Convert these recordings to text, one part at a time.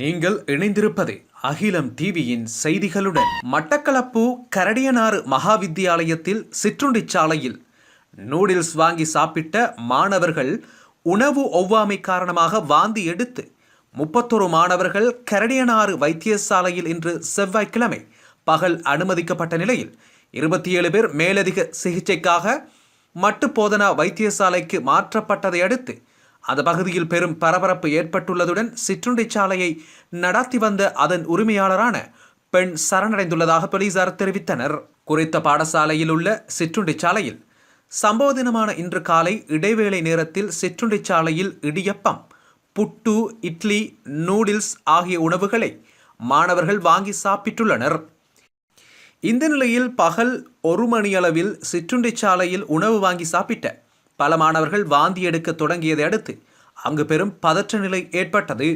நீங்கள் இணைந்திருப்பது அகிலம் டிவியின் செய்திகளுடன். மட்டக்களப்பு கரடியனாறு மகாவித்தியாலயத்தில் சிற்றுண்டி சாலையில் நூடில்ஸ் வாங்கி சாப்பிட்ட மாணவர்கள் உணவு ஒவ்வாமை காரணமாக வாந்தி எடுத்து முப்பத்தொரு மாணவர்கள் கரடியனாறு வைத்தியசாலையில் இன்று செவ்வாய்க்கிழமை பகல் அனுமதிக்கப்பட்ட நிலையில் இருபத்தி ஏழு பேர் மேலதிக சிகிச்சைக்காக மட்டு போதனா வைத்தியசாலைக்கு மாற்றப்பட்டதை அடுத்து அந்த பகுதியில் பெரும் பரபரப்பு ஏற்பட்டுள்ளதுடன் சிற்றுண்டி சாலையை நடத்தி வந்த அதன் உரிமையாளரான பெண் சரணடைந்துள்ளதாக போலீசார் தெரிவித்தனர். குறித்த பாடசாலையில் உள்ள சிற்றுண்டி சாலையில் சம்பவ தினமான இன்று காலை இடைவேளை நேரத்தில் சிற்றுண்டி சாலையில் இடியப்பம் புட்டு இட்லி நூடில்ஸ் ஆகிய உணவுகளை மாணவர்கள் வாங்கி சாப்பிட்டுள்ளனர். இந்த நிலையில் பகல் ஒரு மணியளவில் சிற்றுண்டி சாலையில் உணவு வாங்கி சாப்பிட்ட பல மாணவர்கள் வாந்தி எடுக்க தொடங்கியதை அடுத்து அங்கு பெரும் பதற்ற நிலை ஏற்பட்டது.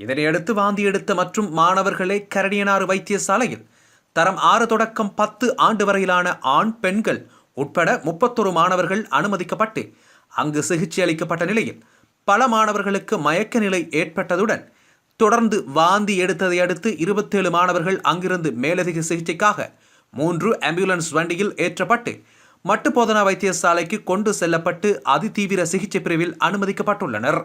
இதனையடுத்து வாந்தி எடுத்த மற்றும் மாணவர்களை கரடியனாறு வைத்தியசாலையில் தரம் ஆறு தொடக்கம் பத்து ஆண்டு வரையிலான ஆண் பெண்கள் உட்பட முப்பத்தொரு மாணவர்கள் அனுமதிக்கப்பட்டு அங்கு சிகிச்சை அளிக்கப்பட்ட நிலையில் பல மாணவர்களுக்கு மயக்க நிலை ஏற்பட்டதுடன் தொடர்ந்து வாந்தி எடுத்ததை அடுத்து இருபத்தேழு மாணவர்கள் அங்கிருந்து மேலதிக சிகிச்சைக்காக மூன்று ஆம்புலன்ஸ் வண்டியில் ஏற்றப்பட்டு மட்டுப்போதனா வைத்தியசாலைக்கு கொண்டு செல்லப்பட்டு அதிதீவிர சிகிச்சை பிரிவில் அனுமதிக்கப்பட்டுள்ளனர்.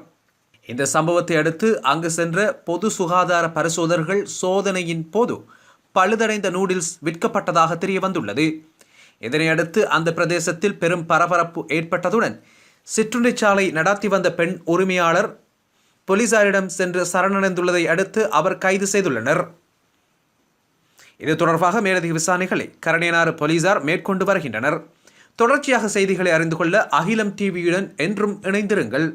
இந்த சம்பவத்தை அடுத்து அங்கு சென்ற பொது சுகாதார பரிசோதகர்கள் சோதனையின் போது பழுதடைந்த நூடில்ஸ் விற்கப்பட்டதாக தெரிய வந்துள்ளது இதனையடுத்து அந்த பிரதேசத்தில் பெரும் பரபரப்பு ஏற்பட்டதுடன் சிற்றுண்டிச்சாலை நடாத்தி வந்த பெண் உரிமையாளர் போலீசாரிடம் சென்று சரணடைந்துள்ளதை அடுத்து அவர் கைது செய்துள்ளனர். இது தொடர்பாக மேலதிக விசாரணைகளை கரணியனாறு போலீசார் மேற்கொண்டு வருகின்றனர். தொடர்ச்சியாக செய்திகளை அறிந்து கொள்ள அகிலம் டிவியுடன் என்றும் இணைந்திருங்கள்.